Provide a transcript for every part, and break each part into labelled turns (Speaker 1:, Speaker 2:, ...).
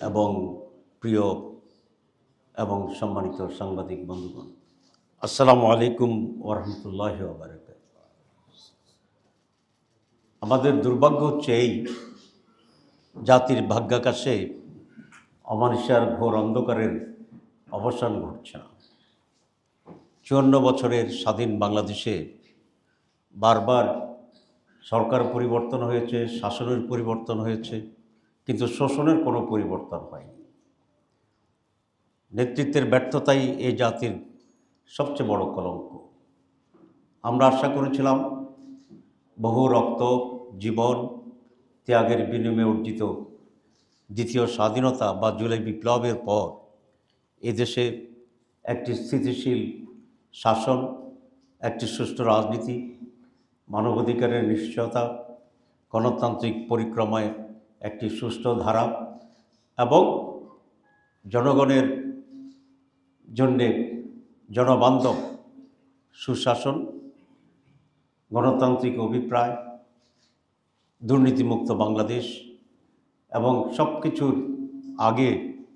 Speaker 1: এবং প্রিয় এবং সম্মানিত সাংবাদিক বন্ধুগণ, আসসালামু আলাইকুম ওরহমতুল্লাহ বারকাত আমাদের দুর্ভাগ্য হচ্ছে এই জাতির ভাগ্যাকাশে অমানুষার ঘোর অন্ধকারের অবসান ঘটছে না। চুয়ান্ন বছরের স্বাধীন বাংলাদেশে বারবার সরকার পরিবর্তন হয়েছে, শাসনের পরিবর্তন হয়েছে কিন্তু শোষণের কোনো পরিবর্তন হয়নি। নেতৃত্বের ব্যর্থতাই এই জাতির সবচেয়ে বড় কলঙ্ক। আমরা আশা করেছিলাম বহু রক্ত, জীবন, ত্যাগের বিনিময়ে অর্জিত দ্বিতীয় স্বাধীনতা বা জুলাই বিপ্লবের পর এদেশে একটি স্থিতিশীল শাসন, একটি সুষ্ঠু রাজনীতি, মানবাধিকারের নিশ্চয়তা, গণতান্ত্রিক পরিক্রমায় একটি সুষ্ঠু ধারা এবং জনগণের জন্যে জনবান্ধব সুশাসন, গণতান্ত্রিক অভিপ্রায়, দুর্নীতিমুক্ত বাংলাদেশ এবং সব কিছুর আগে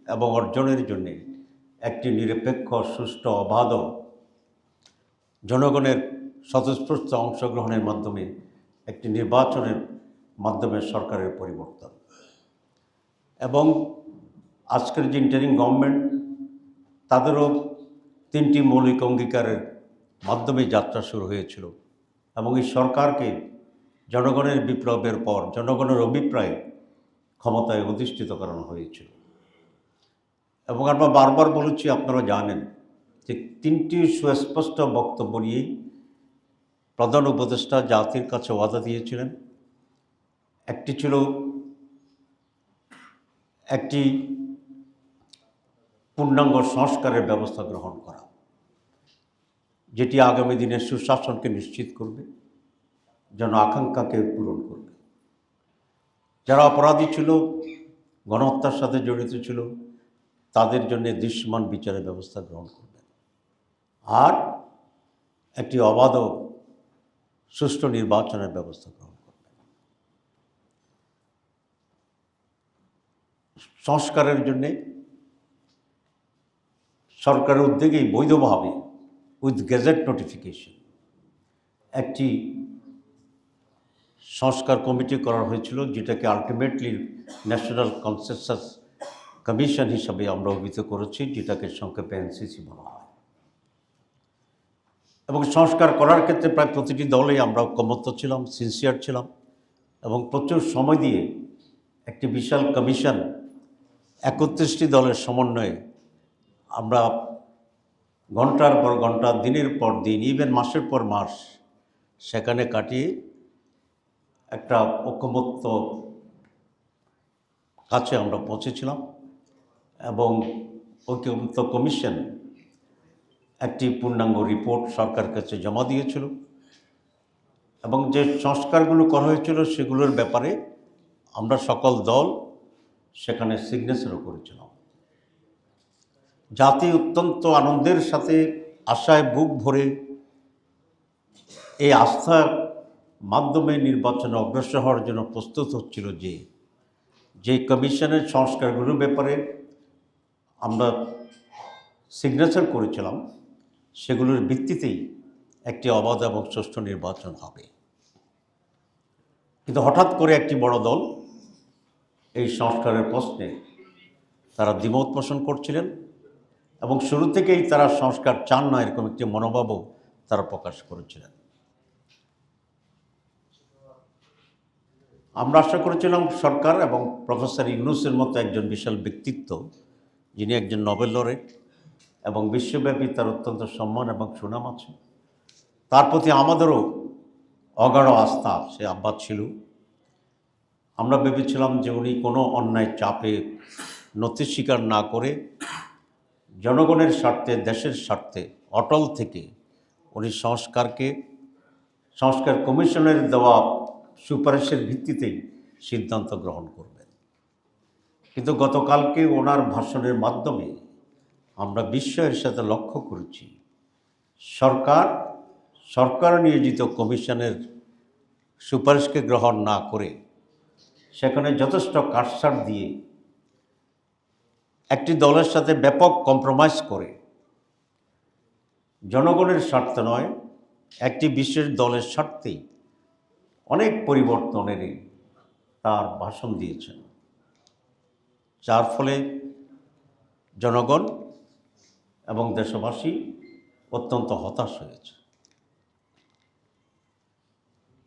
Speaker 1: এবং অর্জনের জন্যে একটি নিরপেক্ষ, সুষ্ঠু, অবাধ জনগণের স্বতঃস্ফূর্ত অংশগ্রহণের মাধ্যমে একটি নির্বাচনের মাধ্যমে সরকারের পরিবর্তন। এবং আজকের যে ইন্টারিং গভর্নমেন্ট তাদেরও তিনটি মৌলিক অঙ্গীকারের মাধ্যমে যাত্রা শুরু হয়েছিল এবং এই সরকারকে জনগণের বিপ্লবের পর, জনগণের অভিপ্রায়ে ক্ষমতায় অধিষ্ঠিত করানো হয়েছিল। এবং আমরা বারবার বলেছি, আপনারা জানেন যে তিনটি সুস্পষ্ট বক্তব্য নিয়েই প্রধান উপদেষ্টা জাতির কাছে ওয়াদা দিয়েছিলেন। একটি ছিল একটি পূর্ণাঙ্গ সংস্কারের ব্যবস্থা গ্রহণ করা। যেটি আগামী দিনের সুশাসনকে নিশ্চিত করবে, যেন আকাঙ্ক্ষাকে পূরণ করবে। যারা অপরাধী ছিল, গণহত্যার সাথে জড়িত ছিল, তাদের জন্য দৃশ্যমান বিচারের ব্যবস্থা গ্রহণ করবে। আর একটি অবাধ সুষ্ঠু নির্বাচনের ব্যবস্থা গ্রহণ করবে সংস্কারের জন্যে সরকারের উদ্যোগেই বৈধভাবে উইথ গেজেট নোটিফিকেশন একটি সংস্কার কমিটি করা হয়েছিল, যেটাকে আলটিমেটলি ন্যাশনাল কনসেনসাস কমিশন হিসাবে আমরা অভিহিত করেছি, যেটাকে সংক্ষেপে এনসিসি বলা হয়। এবং সংস্কার করার ক্ষেত্রে প্রায় প্রতিটি দলেই আমরা ঐক্যমত্য ছিলাম সিনসিয়ার ছিলাম এবং প্রচুর সময় দিয়ে একটি বিশাল কমিশন একত্রিশটি দলের সমন্বয়ে আমরা ঘণ্টার পর ঘণ্টা, দিনের পর দিন ইভেন মাসের পর মাস সেখানে কাটিয়ে একটা ঐক্যমত্য কাছে আমরা পৌঁছেছিলাম এবং ঐক্যমত্য কমিশন একটি পূর্ণাঙ্গ রিপোর্ট সরকার কাছে জমা দিয়েছিল এবং যে সংস্কারগুলো করা হয়েছিল সেগুলোর ব্যাপারে আমরা সকল দল সেখানে সিগনেচারও করেছিলাম জাতি অত্যন্ত আনন্দের সাথে আশায় বুক ভরে এই আস্থার মাধ্যমে নির্বাচনে অগ্রসর হওয়ার জন্য প্রস্তুত হচ্ছিল যে যে কমিশনের সংস্কারগুলোর ব্যাপারে আমরা সিগনেচার করেছিলাম, সেগুলোর ভিত্তিতেই একটি অবাধ এবং সুষ্ঠু নির্বাচন হবে। কিন্তু হঠাৎ করে একটি বড় দল এই সংস্কারের প্রশ্নে তারা দ্বিমত পোষণ করছিলেন এবং শুরু থেকেই তারা সংস্কার চান না, এরকম একটি মনোভাবও তারা প্রকাশ করেছিলেন। আমরা আশা করেছিলাম সরকার এবং প্রফেসর ইউনুসের মতো একজন বিশাল ব্যক্তিত্ব, যিনি একজন নোবেল লরেট এবং বিশ্বব্যাপী তার অত্যন্ত সম্মান এবং সুনাম আছে, তার প্রতি আমাদেরও অগাঢ় আস্থা সে আব্বাস ছিল। আমরা ভেবেছিলাম যে উনি কোনো অন্যায় চাপে নথি স্বীকার না করে জনগণের স্বার্থে, দেশের স্বার্থে, অটল থেকে উনি সংস্কারকে, সংস্কার কমিশনের দেওয়া সুপারিশের ভিত্তিতেই সিদ্ধান্ত গ্রহণ করবেন। কিন্তু গতকালকে ওনার ভাষণের মাধ্যমে আমরা বিস্ময়ের সাথে লক্ষ্য করেছি, সরকার সরকার নিয়োজিত কমিশনের সুপারিশকে গ্রহণ না করে সেখানে যথেষ্ট কাটসাট দিয়ে একটি দলের সাথে ব্যাপক কম্প্রোমাইজ করে। জনগণের স্বার্থ নয়, একটি বিশেষ দলের স্বার্থেই অনেক পরিবর্তনের তার ভাষণ দিয়েছেন। যার ফলে জনগণ এবং দেশবাসী অত্যন্ত হতাশ হয়েছে।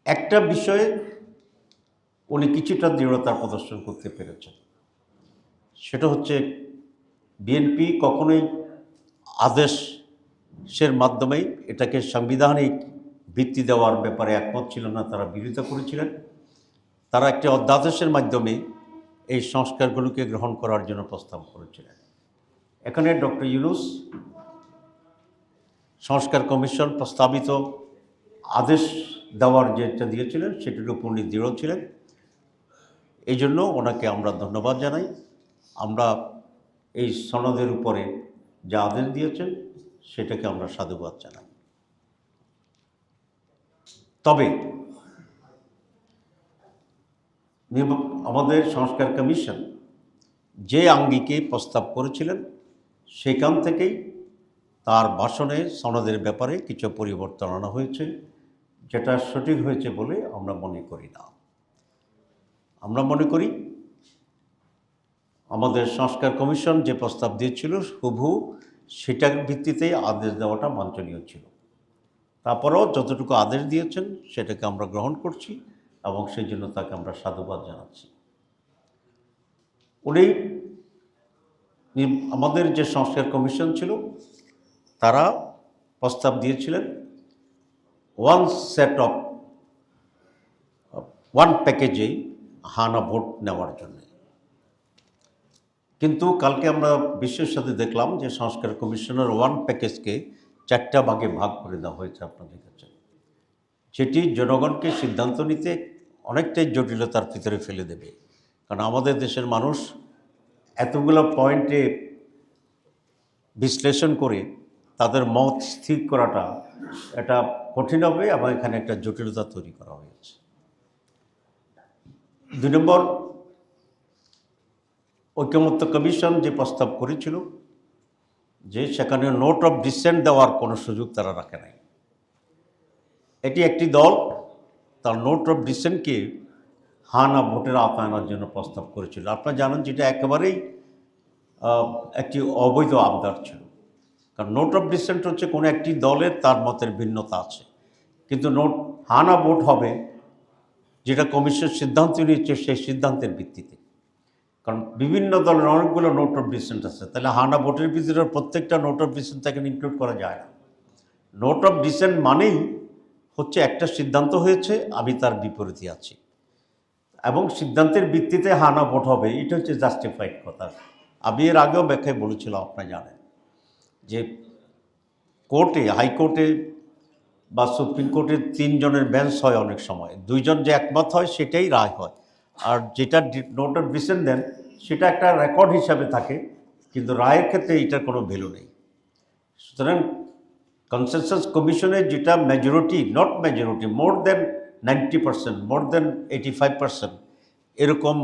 Speaker 1: একটা বিষয়ে উনি কিছুটা দৃঢ়তা প্রদর্শন করতে পেরেছেন। সেটা হচ্ছে বিএনপি কখনোই আদেশের মাধ্যমেই এটাকে সাংবিধানিক ভিত্তি দেওয়ার ব্যাপারে একমত ছিল না, তারা বিরোধিতা করেছিলেন। তারা একটি অধ্যাদেশের মাধ্যমে এই সংস্কারগুলোকে গ্রহণ করার জন্য প্রস্তাব করেছিলেন। এখানে ডক্টর ইউনুস, সংস্কার কমিশন প্রস্তাবিত আদেশ দেওয়ার যেটা দিয়েছিলেন, সেটির উপর দৃঢ় ছিলেন। এই জন্য ওনাকে আমরা ধন্যবাদ জানাই। আমরা এই সনদের উপরে যা আদেশ দিয়েছেন, সেটাকে আমরা সাধুবাদ জানাই। তবে আমাদের সংস্কার কমিশন যে আঙ্গিকে প্রস্তাব করেছিলেন, সেখান থেকেই তার ভাষণে সনদের ব্যাপারে কিছু পরিবর্তন আনা হয়েছে, যেটা সঠিক হয়েছে বলে আমরা মনে করি না। আমরা মনে করি আমাদের সংস্কার কমিশন যে প্রস্তাব দিয়েছিল, হুবহু সেটার ভিত্তিতেই আদেশ দেওয়াটা বাঞ্ছনীয় ছিল। তারপরেও যতটুকু আদেশ দিয়েছেন, সেটাকে আমরা গ্রহণ করছি এবং সেই জন্য তাকে আমরা সাধুবাদ জানাচ্ছি। উনি আমাদের যে সংস্কার কমিশন ছিল, তারা প্রস্তাব দিয়েছিলেন ওয়ান সেট অফ ওয়ান প্যাকেজেই হানা ভোট নেওয়ার জন্য। কিন্তু কালকে আমরা বিশ্বের সাথে দেখলাম যে সংস্কার কমিশনের ওয়ান প্যাকেজকে চারটা ভাগে ভাগ করে দেওয়া হয়েছে আপনাদের কাছে। যেটি জনগণকে সিদ্ধান্ত নিতে অনেকটাই জটিলতার ভিতরে ফেলে দেবে। কারণ আমাদের দেশের মানুষ এতগুলো পয়েন্টে বিশ্লেষণ করে তাদের মত স্থির করাটা এটা কঠিন হবে এবং এখানে একটা জটিলতা তৈরি করা হয়েছে। দুই নম্বর, ঐক্যমত্য কমিশন যে প্রস্তাব করেছিল, যে সেখানে নোট অফ ডিসেন্ট দেওয়ার কোনো সুযোগ তারা রাখে নাই। এটি একটি দল, তার নোট অফ ডিসেন্টকে হানা ভোটের আওতায় জন্য প্রস্তাব করেছিল। আপনারা জানেন যেটা একেবারেই একটি অবৈধ আবদার ছিল। কারণ নোট অফ ডিসেন্ট হচ্ছে কোনো একটি দলের তার মতের ভিন্নতা আছে। কিন্তু নোট, হানা ভোট হবে যেটা কমিশন সিদ্ধান্ত নিয়েছে সেই সিদ্ধান্তের ভিত্তিতে। কারণ বিভিন্ন দলের অনেকগুলো নোট অফ ডিসেন্ট আছে। তাহলে হানা ভোটের ভিতরে প্রত্যেকটা নোট অফ ডিসেন্ট তাকে ইনক্লুড করা যায় না। নোট অফ ডিসেন্ট মানেই হচ্ছে একটা সিদ্ধান্ত হয়েছে, আমি তার বিপরীতে আছি। এবং সিদ্ধান্তের ভিত্তিতে হানা ভোট হবে, এটা হচ্ছে জাস্টিফাইড কথা। আমি এর আগেও ব্যাখ্যায় বলেছিলাম, আপনারা জানেন। যে কোর্টে, হাইকোর্টে বা সুপ্রিম কোর্টের তিনজনের বেঞ্চ হয় অনেক সময়। দুইজন যে একমত হয়, সেটাই রায় হয়। আর যেটা নোট অফ ডিসেন্ট দেন, সেটা একটা রেকর্ড হিসাবে থাকে, কিন্তু রায়ের ক্ষেত্রে এটার কোনো ভ্যালু নেই। সুতরাং কনসেনসাস কমিশনের যেটা majority not majority more than ninety percent more than eighty five percent এরকম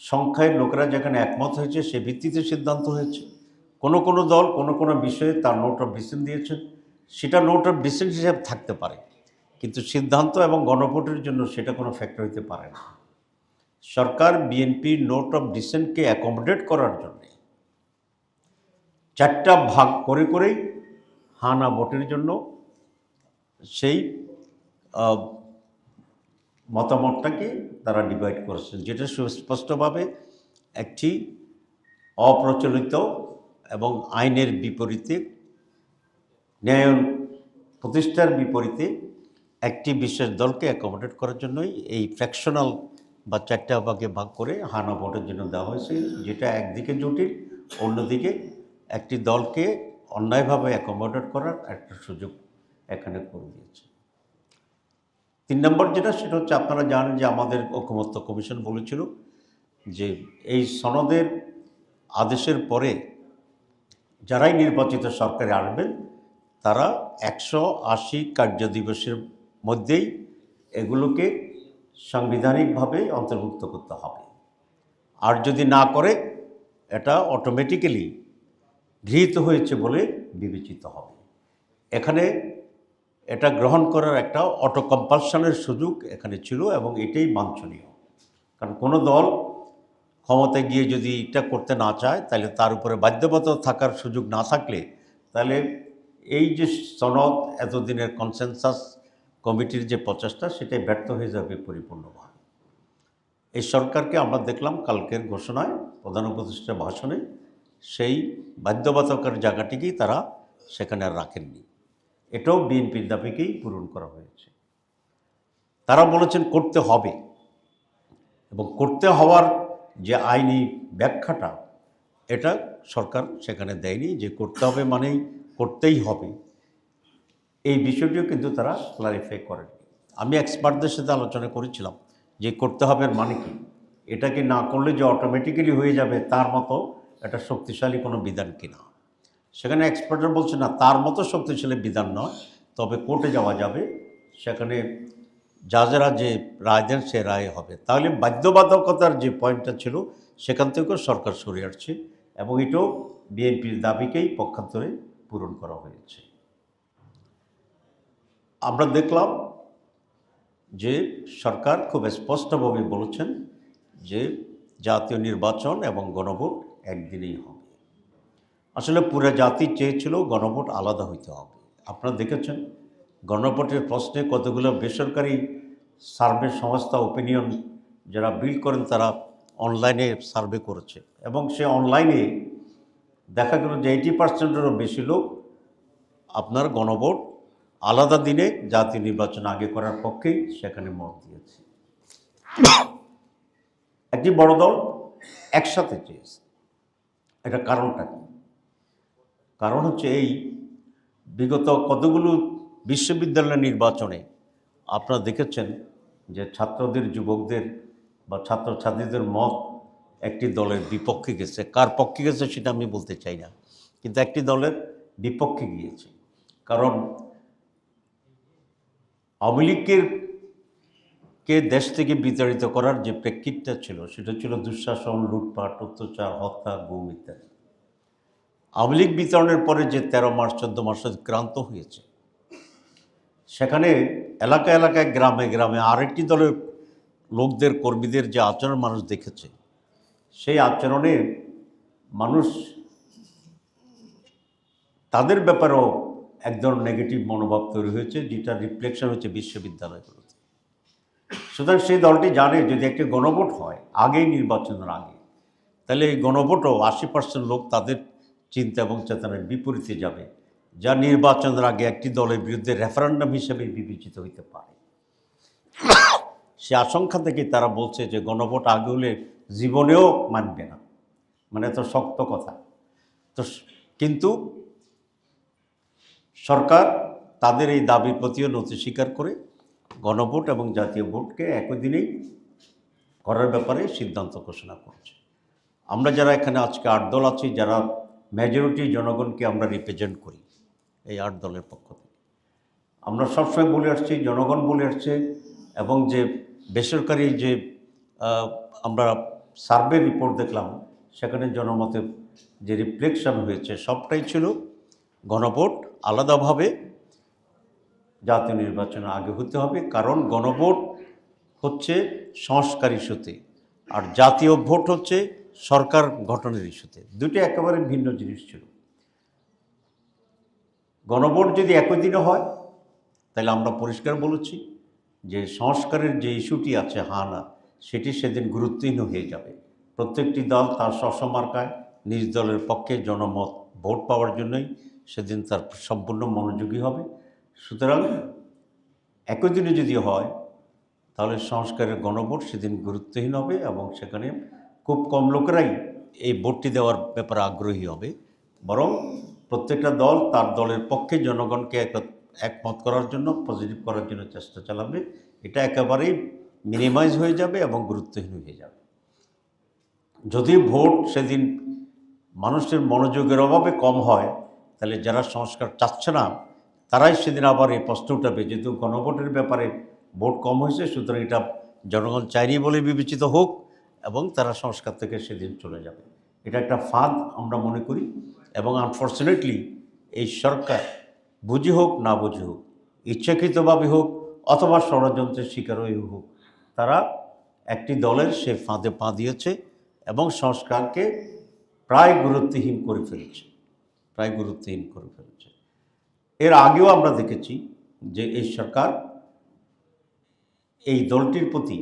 Speaker 1: সংখ্যায় লোকেরা যেখানে একমত হয়েছে, সে ভিত্তিতে সিদ্ধান্ত হয়েছে। কোনো কোনো দল, কোনো কোনো বিষয়ে তার নোট অফ ডিসেন্ট দিয়েছেন সেটা নোট অফ ডিসেন্ট হিসেবে থাকতে পারে। কিন্তু সিদ্ধান্ত এবং গণভোটের জন্য সেটা কোনো ফ্যাক্টর হতে পারে না। সরকার বিএনপি নোট অফ ডিসেন্টকে অ্যাকোমোডেট করার জন্যে চারটা ভাগ করে করেই হানা ভোটের জন্য সেই মতামতটাকে তারা ডিভাইড করেছেন, যেটা সুস্পষ্টভাবে একটি অপ্রচলিত এবং আইনের বিপরীতে ন্যায় প্রতিষ্ঠার বিপরীতে একটি বিশেষ দলকে অ্যাকোমোডেট করার জন্যই এই ফ্র্যাকশনাল বা চারটা ভাগে ভাগ করে হানা ভোটের জন্য দেওয়া হয়েছে, যেটা একদিকে জটিল, অন্যদিকে একটি দলকে অন্যায়ভাবে অ্যাকোমোডেট করার একটা সুযোগ এখানে করে দিয়েছে। তিন নম্বর যেটা, সেটা হচ্ছে আপনারা জানেন যে আমাদের ঐকমত্য কমিশন বলেছিল যে এই সনদের আদেশের পরে যারাই নির্বাচিত সরকারে আসবেন তারা একশো আশি কার্যদিবসের মধ্যেই এগুলোকে সাংবিধানিকভাবে অন্তর্ভুক্ত করতে হবে। আর যদি না করে, এটা অটোমেটিক্যালি গৃহীত হয়েছে বলে বিবেচিত হবে। এখানে এটা গ্রহণ করার একটা অটো কম্পালশনের সুযোগ এখানে ছিল এবং এটাই বাঞ্ছনীয়। কারণ কোনো দল ক্ষমতায় গিয়ে যদি এটা করতে না চায়, তাহলে তার উপরে বাধ্যবাধ থাকার সুযোগ না থাকলে, তাহলে এই যে সনদ, এতদিনের কনসেনসাস কমিটির যে প্রচেষ্টা, সেটাই ব্যর্থ হয়ে যাবে পরিপূর্ণভাবে। এই সরকারকে আমরা দেখলাম কালকের ঘোষণায়, প্রধান উপদেষ্টার ভাষণে, সেই বাধ্যবাধকতার জায়গাটিকেই তারা সেখানে আর রাখেননি। এটাও বিএনপির দাবিকেই পূরণ করা হয়েছে। তারা বলেছেন করতে হবে এবং করতে হওয়ার যে আইনি ব্যাখ্যাটা, এটা সরকার সেখানে দেয়নি যে করতে হবে মানেই করতেই হবে। এই বিষয়টিও কিন্তু তারা ক্লারিফাই করেননি আমি এক্সপার্টদের সাথে আলোচনা করেছিলাম যে করতে হবে মানে কি? এটাকে না করলে যে অটোমেটিক্যালি হয়ে যাবে তার মতো একটা শক্তিশালী কোনো বিধান কিনা সেখানে এক্সপার্টরা বলছে, না, তার মতো শক্তিশালী বিধান নয়, তবে কোর্টে যাওয়া যাবে। সেখানে যারা যে রায় দেন সে রায় হবে। তাহলে বাধ্যবাধকতার যে পয়েন্টটা ছিল, সেখান থেকেও সরকার সরে আসছে এবং এটাও বিএনপির দাবিকেই পক্ষান্তরে পূরণ করা হয়েছে। আমরা দেখলাম যে সরকার খুব স্পষ্টভাবে বলেছেন যে জাতীয় নির্বাচন এবং গণভোট একদিনেই হবে। আসলে পুরো জাতি চেয়েছিল গণভোট আলাদা হইতে হবে। আপনারা দেখেছেন, গণভোটের প্রশ্নে কতগুলো বেসরকারি সার্ভে সংস্থা ওপিনিয়ন যারা বিল করেন তারা অনলাইনে সার্ভে করেছে এবং সে অনলাইনে দেখা গেল যে এইটি পার্সেন্টেরও বেশি লোক আপনার গণভোট আলাদা দিনে জাতীয় নির্বাচন আগে করার পক্ষেই সেখানে মত দিয়েছে। একটি বড় দল একসাথে চেয়েছে। এটা কারণটা কি? কারণ হচ্ছে এই বিগত কতগুলো বিশ্ববিদ্যালয় নির্বাচনে আপনারা দেখেছেন যে ছাত্রদের, যুবকদের বা ছাত্রছাত্রীদের মত একটি দলের বিপক্ষে গেছে। কার পক্ষে গেছে সেটা আমি বলতে চাই না। কিন্তু একটি দলের বিপক্ষে গিয়েছে। কারণ আওয়ামী লীগের কে দেশ থেকে বিতাড়িত করার যে প্রেক্ষিতটা ছিল, সেটা ছিল দুঃশাসন, লুটপাট, অত্যাচার, হত্যা, গুম ইত্যাদি। আওয়ামী লীগ বিতরণের পরে যে তেরো মাস চোদ্দ মাস ক্রান্ত হয়েছে, সেখানে এলাকা এলাকায়, গ্রামে গ্রামে আরেকটি দলের লোকদের, কর্মীদের যে আচরণ মানুষ দেখেছে সেই আচরণে মানুষ তাদের ব্যাপারেও এক ধরনের নেগেটিভ মনোভাব তৈরি হয়েছে, যেটা রিফ্লেকশন হচ্ছে বিশ্ববিদ্যালয়গুলোতে সুতরাং সেই দলটি জানে যদি একটি গণভোট হয়, আগেই নির্বাচনের আগে, তাহলে এই গণভোটও আশি পার্সেন্ট লোক তাদের চিন্তা এবং চেতনার বিপরীতে যাবে, যা নির্বাচনের আগে একটি দলের বিরুদ্ধে রেফারেন্ডাম হিসেবে বিবেচিত হইতে পারে। সে আশঙ্কা থেকে তারা বলছে যে গণভোট আগে হলে জীবনেও মানবে না। মানে তো শক্ত কথা। তো কিন্তু সরকার তাদের এই দাবির প্রতিও নথি স্বীকার করে গণভোট এবং জাতীয় ভোটকে একই দিনেই করার ব্যাপারে সিদ্ধান্ত ঘোষণা করছে। আমরা যারা এখানে আজকে আট দল আছি, যারা মেজরিটি জনগণকে আমরা রিপ্রেজেন্ট করি এই আট দলের পক্ষ থেকে। আমরা সবসময় বলে আসছি, জনগণ বলে আসছে এবং যে বেসরকারি যে আমরা সার্ভে রিপোর্ট দেখলাম, সেখানে জনমতের যে রিফ্লেকশন হয়েছে, সবটাই ছিল গণভোট আলাদাভাবে। জাতীয় নির্বাচনে আগে হতে হবে, কারণ গণভোট হচ্ছে সংস্কার ইস্যুতে, আর জাতীয় ভোট হচ্ছে সরকার গঠনের ইস্যুতে। দুটি একেবারে ভিন্ন জিনিস ছিল। গণভোট যদি একই দিনে হয়, তাহলে আমরা পরিষ্কার বলেছি যে সংস্কারের যে ইস্যুটি আছে হানা, সেটি সেদিন গুরুত্বহীন হয়ে যাবে। প্রত্যেকটি দল তার সসমার্কায় নিজ দলের পক্ষে জনমত, ভোট পাওয়ার জন্যই সেদিন তার সম্পূর্ণ মনোযোগী হবে। সুতরাং একই দিনে যদি হয়, তাহলে সংস্কারের গণভোট সেদিন গুরুত্বহীন হবে এবং সেখানে খুব কম লোকেরাই এই ভোটটি দেওয়ার ব্যাপারে আগ্রহী হবে। বরং প্রত্যেকটা দল তার দলের পক্ষে জনগণকে এক- একমত করার জন্য পজিটিভ করার জন্য চেষ্টা চালাবে। এটা একেবারেই মিনিমাইজ হয়ে যাবে এবং গুরুত্বহীন হয়ে যাবে। যদি ভোট সেদিন মানুষের মনোযোগের অভাবে কম হয়, তাহলে যারা সংস্কার চাচ্ছে না, তারাই সেদিন আবার এই প্রশ্ন উঠাবে, যেহেতু গণভোটের ব্যাপারে ভোট কম হয়েছে, সুতরাং এটা জনগণ চাইনি বলে বিবেচিত হোক এবং তারা সংস্কার থেকে সেদিন চলে যাবে। এটা একটা ফাঁদ আমরা মনে করি এবং আনফর্চুনেটলি এই সরকার বুঝি হোক, না বুঝি হোক, ইচ্ছাকৃতভাবে হোক অথবা ষড়যন্ত্রের শিকার হয়ে হোক, তারা একটি দলের সে ফাঁদে পা দিয়েছে এবং সংস্কারকে প্রায় গুরুত্বহীন করে ফেলেছে, প্রায় গুরুত্বহীন করে ফেলেছে। এর আগেও আমরা দেখেছি যে এই সরকার এই দলটির প্রতি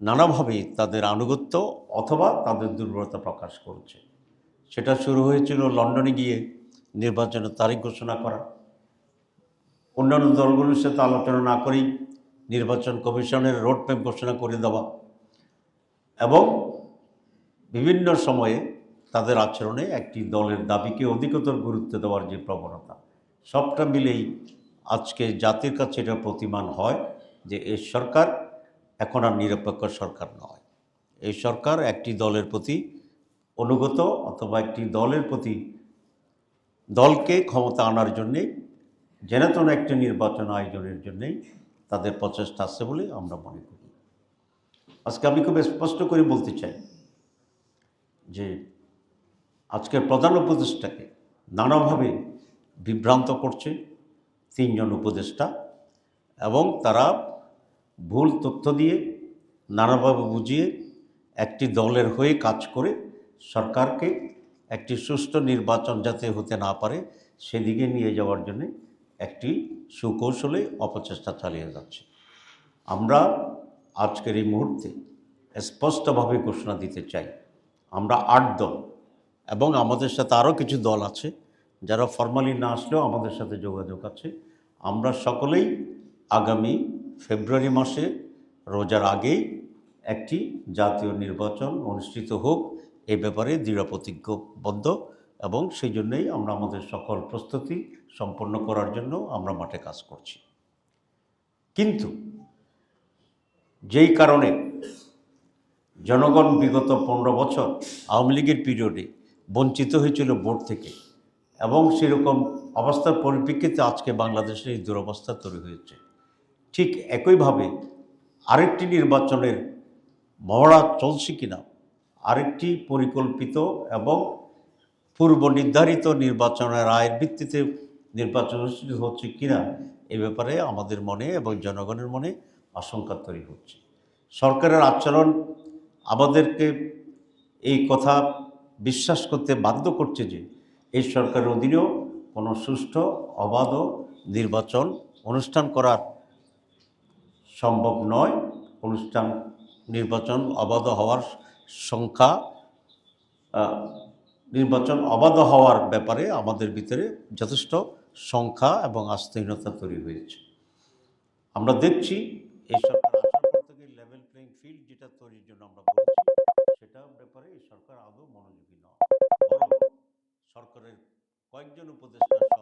Speaker 1: নানাভাবে তাদের আনুগত্য অথবা তাদের দুর্বলতা প্রকাশ করছে। সেটা শুরু হয়েছিল লন্ডনে গিয়ে নির্বাচনের তারিখ ঘোষণা করা অন্যান্য দলগুলোর সাথে আলোচনা না করেই নির্বাচন কমিশনের রোডম্যাপ ঘোষণা করে দেওয়া এবং বিভিন্ন সময়ে তাদের আচরণে একটি দলের দাবিকে অধিকতর গুরুত্ব দেওয়ার যে প্রবণতা, সবটা মিলেই আজকে জাতির কাছে এটা প্রতিমান হয় যে এই সরকার এখন আর নিরপেক্ষ সরকার নয়। এই সরকার একটি দলের প্রতি অনুগত অথবা একটি দলের প্রতি দলকে ক্ষমতা আনার জন্যে জেনাতন একটি নির্বাচন আয়োজনের জন্যেই তাদের প্রচেষ্টা আছে বলে আমরা মনে করি। আজকে আমি খুব স্পষ্ট করে বলতে চাই যে আজকের প্রধান উপদেষ্টাকে নানাভাবে বিভ্রান্ত করছে তিনজন উপদেষ্টা এবং তারা ভুল তথ্য দিয়ে নানাভাবে বুঝিয়ে একটি দলের হয়ে কাজ করে সরকারকে একটি সুষ্ঠু নির্বাচন যাতে হতে না পারে সেদিকে নিয়ে যাওয়ার জন্য একটি সুকৌশলে অপচেষ্টা চালিয়ে যাচ্ছে। আমরা আজকের এই মুহূর্তে স্পষ্টভাবে ঘোষণা দিতে চাই, আমরা আট দল এবং আমাদের সাথে আরও কিছু দল আছে যারা ফর্মালি না আসলেও আমাদের সাথে যোগাযোগ আছে। আমরা সকলেই আগামী ফেব্রুয়ারি মাসে রোজার আগেই একটি জাতীয় নির্বাচন অনুষ্ঠিত হোক, এ ব্যাপারে দৃঢ় প্রতিজ্ঞবদ্ধ এবং সেই জন্যই আমরা আমাদের সকল প্রস্তুতি সম্পন্ন করার জন্য আমরা মাঠে কাজ করছি। কিন্তু যেই কারণে জনগণ বিগত পনেরো বছর আওয়ামী লীগের পিরিয়ডে বঞ্চিত হয়েছিল ভোট থেকে এবং সেরকম অবস্থার পরিপ্রেক্ষিতে আজকে বাংলাদেশে এই দুরবস্থা তৈরি হয়েছে। ঠিক একইভাবে আরেকটি নির্বাচনের মহড়া চলছে কিনা, আরেকটি পরিকল্পিত এবং পূর্ব নির্ধারিত নির্বাচনের আয়ের ভিত্তিতে নির্বাচন অনুষ্ঠিত হচ্ছে কিনা এ ব্যাপারে আমাদের মনে এবং জনগণের মনে আশঙ্কা তৈরি হচ্ছে। সরকারের আচরণ আমাদেরকে এই কথা বিশ্বাস করতে বাধ্য করছে যে এই সরকারের অধীনেও কোনো সুষ্ঠু, অবাধ নির্বাচন অনুষ্ঠান করার সম্ভব নয়। অনুষ্ঠান, নির্বাচন অবাধ হওয়ার সংখ্যা নির্বাচন অবাধ হওয়ার ব্যাপারে আমাদের ভিতরে যথেষ্ট সংখ্যা এবং আস্থাহীনতা তৈরি হয়েছে। আমরা দেখছি এই সরকার আসার পর থেকে লেভেল প্লেইং ফিল্ড যেটা তৈরির জন্য আমরা বলছি, সেটা ব্যাপারে এই সরকার আদৌ মনোযোগী নয়। সরকারের কয়েকজন উপদেষ্টার